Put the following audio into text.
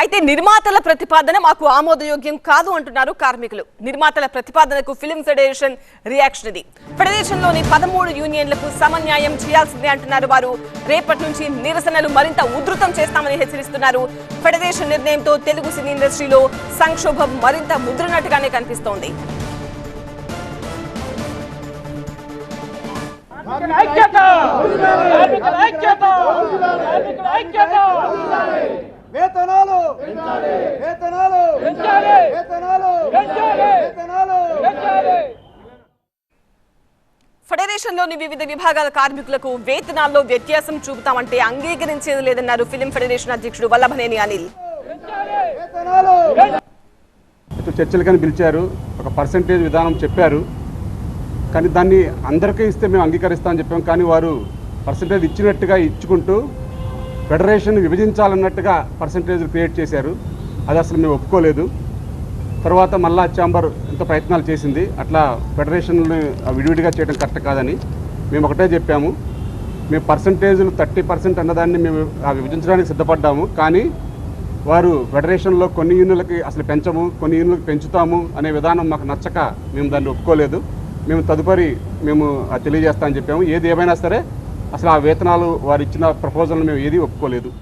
అయితే నిర్మాతల ప్రతిపాదన మాకు ఆమోదయోగ్యం కాదు అంటున్నారు కార్మికులు. నిర్మాతల ప్రతిపాదనకు ఫిలిం ఫెడరేషన్ రియాక్షన్ ఇది. ఫెడరేషన్లోని పదమూడు యూనియన్లకు సమన్యాయం చేయాల్సిందే అంటున్నారు వారు. రేపటి నుంచి నిరసనలు మరింత ఉధృతం చేస్తామని హెచ్చరిస్తున్నారు. ఫెడరేషన్ నిర్ణయంతో తెలుగు సినీ ఇండస్ట్రీలో సంక్షోభం మరింత ముద్రనట్టుగానే కనిపిస్తోంది. ఐక్యత! కార్మికుల ఐక్యత కార్మికుల ఐక్యత వేతనాలు వేతనాలు పెంచాలి వేతనాలు పెంచాలి వేతనాలు పెంచాలి దేశంలోని వివిధ విభాగాల కార్మికులకు వేతనాల్లో వ్యత్యాసం చూపుతామంటే అంగీకరించేది లేదన్నారు ఫిలిం ఫెడరేషన్ అధ్యక్షుడు వల్లభనేని అనిల్. వేతనాలు చర్చలు కానీ పిలిచారు ఒక పర్సంటేజ్ విధానం చెప్పారు. కానీ దాన్ని అందరికీ ఇస్తే మేము అంగీకరిస్తామని చెప్పాం. కానీ వారు పర్సంటేజ్ ఇచ్చినట్టుగా ఇచ్చుకుంటూ ఫెడరేషన్ విభజించాలన్నట్టుగా పర్సంటేజ్ క్రియేట్ చేశారు. అది అసలు మేము ఒప్పుకోలేదు. తర్వాత మళ్ళా ఛాంబర్ ఎంతో ప్రయత్నాలు చేసింది. అట్లా ఫెడరేషన్ని విడివిడిగా చేయడం కరెక్ట్ కాదని మేము ఒకటే చెప్పాము. మేము పర్సంటేజ్లు థర్టీ పర్సెంట్ అన్నదాన్ని మేము విభజించడానికి సిద్ధపడ్డాము. కానీ వారు ఫెడరేషన్లో కొన్ని యూనియన్లకి అసలు పెంచము కొన్ని యూనియన్లకు పెంచుతాము అనే విధానం మాకు నచ్చక మేము దాన్ని ఒప్పుకోలేదు. మేము తదుపరి మేము తెలియజేస్తామని చెప్పాము. ఏది ఏమైనా సరే అసలు ఆ వేతనాలు వారు ఇచ్చిన ప్రపోజల్ని మేము ఏది ఒప్పుకోలేదు.